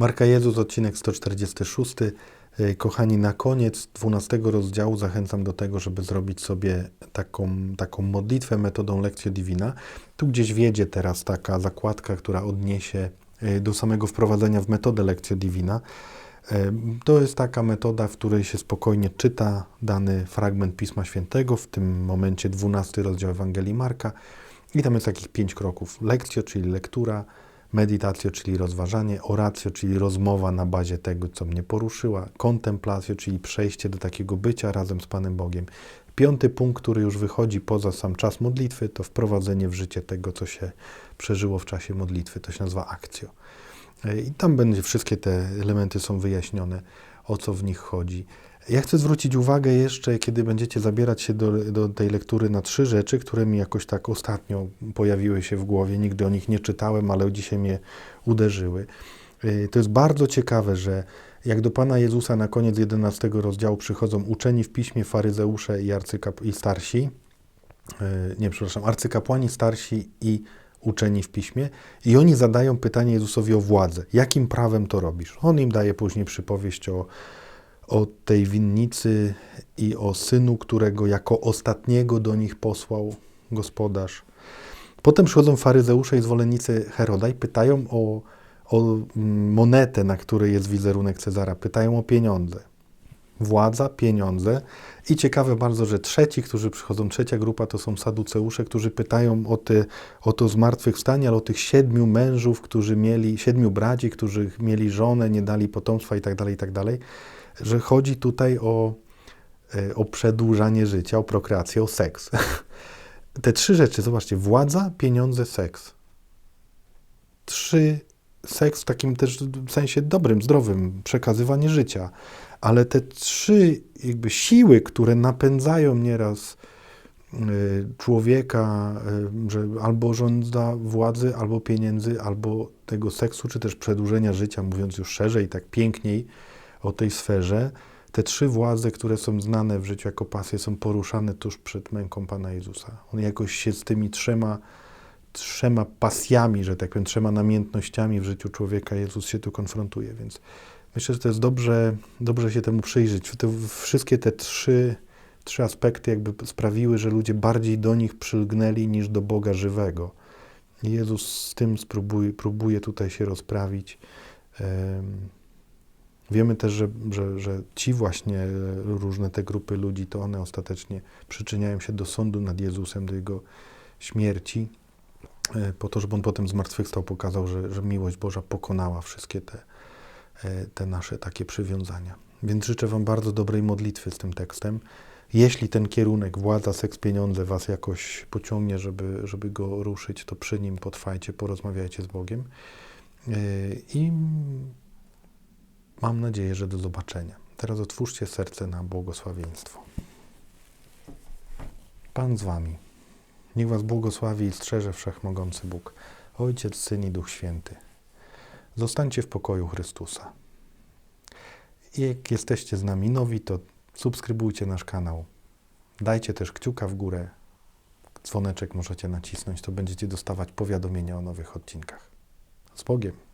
Marka Jezus, odcinek 146. E, Kochani, na koniec 12 rozdziału zachęcam do tego, żeby zrobić sobie taką, taką modlitwę metodą Lectio Divina. Tu gdzieś wiedzie teraz taka zakładka, która odniesie e, do samego wprowadzenia w metodę Lectio Divina. E, To jest taka metoda, w której się spokojnie czyta dany fragment Pisma Świętego, w tym momencie 12 rozdział Ewangelii Marka. I tam jest takich pięć kroków. Lekcjo, czyli lektura, meditacjo, czyli rozważanie, oracjo, czyli rozmowa na bazie tego, co mnie poruszyła, kontemplacjo, czyli przejście do takiego bycia razem z Panem Bogiem. Piąty punkt, który już wychodzi poza sam czas modlitwy, to wprowadzenie w życie tego, co się przeżyło w czasie modlitwy. To się nazywa akcjo. I tam będzie wszystkie te elementy są wyjaśnione, o co w nich chodzi. Ja chcę zwrócić uwagę jeszcze, kiedy będziecie zabierać się do, do tej lektury, na trzy rzeczy, które mi jakoś tak ostatnio pojawiły się w głowie. Nigdy o nich nie czytałem, ale dzisiaj mnie uderzyły. Y, To jest bardzo ciekawe, że jak do Pana Jezusa na koniec 11 rozdziału przychodzą uczeni w piśmie, faryzeusze i, arcykap- i starsi, y, nie, przepraszam, arcykapłani, starsi i uczeni w piśmie, i oni zadają pytanie Jezusowi o władzę. Jakim prawem to robisz? On im daje później przypowieść o o tej winnicy i o synu, którego jako ostatniego do nich posłał gospodarz. Potem przychodzą faryzeusze i zwolennicy Heroda i pytają o, o mm, monetę, na której jest wizerunek Cezara. Pytają o pieniądze. Władza, pieniądze. I ciekawe bardzo, że trzeci, którzy przychodzą, trzecia grupa to są saduceusze, którzy pytają o, te, o to zmartwychwstanie, ale o tych siedmiu mężów, którzy mieli, siedmiu braci, którzy mieli żonę, nie dali potomstwa i tak że chodzi tutaj o, e, o przedłużanie życia, o prokreację, o seks. Te trzy rzeczy, zobaczcie, władza, pieniądze, seks. Trzy, seks w takim też sensie dobrym, zdrowym, przekazywanie życia. Ale te trzy jakby siły, które napędzają nieraz e, człowieka, e, że albo żąda władzy, albo pieniędzy, albo tego seksu, czy też przedłużenia życia, mówiąc już szerzej, tak piękniej, o tej sferze. Te trzy władze, które są znane w życiu jako pasje, są poruszane tuż przed męką Pana Jezusa. On jakoś się z tymi trzema, trzema pasjami, że tak powiem, trzema namiętnościami w życiu człowieka Jezus się tu konfrontuje, więc myślę, że to jest dobrze, dobrze się temu przyjrzeć. Te, wszystkie te trzy, trzy aspekty jakby sprawiły, że ludzie bardziej do nich przylgnęli niż do Boga żywego. Jezus z tym spróbuje, próbuje tutaj się rozprawić. Wiemy też, że, że, że ci właśnie różne te grupy ludzi, to one ostatecznie przyczyniają się do sądu nad Jezusem, do Jego śmierci, e, po to, żeby On potem zmartwychwstał, pokazał, że, że miłość Boża pokonała wszystkie te, e, te nasze takie przywiązania. Więc życzę Wam bardzo dobrej modlitwy z tym tekstem. Jeśli ten kierunek, władza, seks, pieniądze Was jakoś pociągnie, żeby, żeby go ruszyć, to przy nim potrwajcie, porozmawiajcie z Bogiem. E, I Mam nadzieję, że do zobaczenia. Teraz otwórzcie serce na błogosławieństwo. Pan z Wami. Niech Was błogosławi i strzeże Wszechmogący Bóg, Ojciec, Syn i Duch Święty. Zostańcie w pokoju Chrystusa. I jak jesteście z nami nowi, to subskrybujcie nasz kanał. Dajcie też kciuka w górę. Dzwoneczek możecie nacisnąć, to będziecie dostawać powiadomienia o nowych odcinkach. Z Bogiem.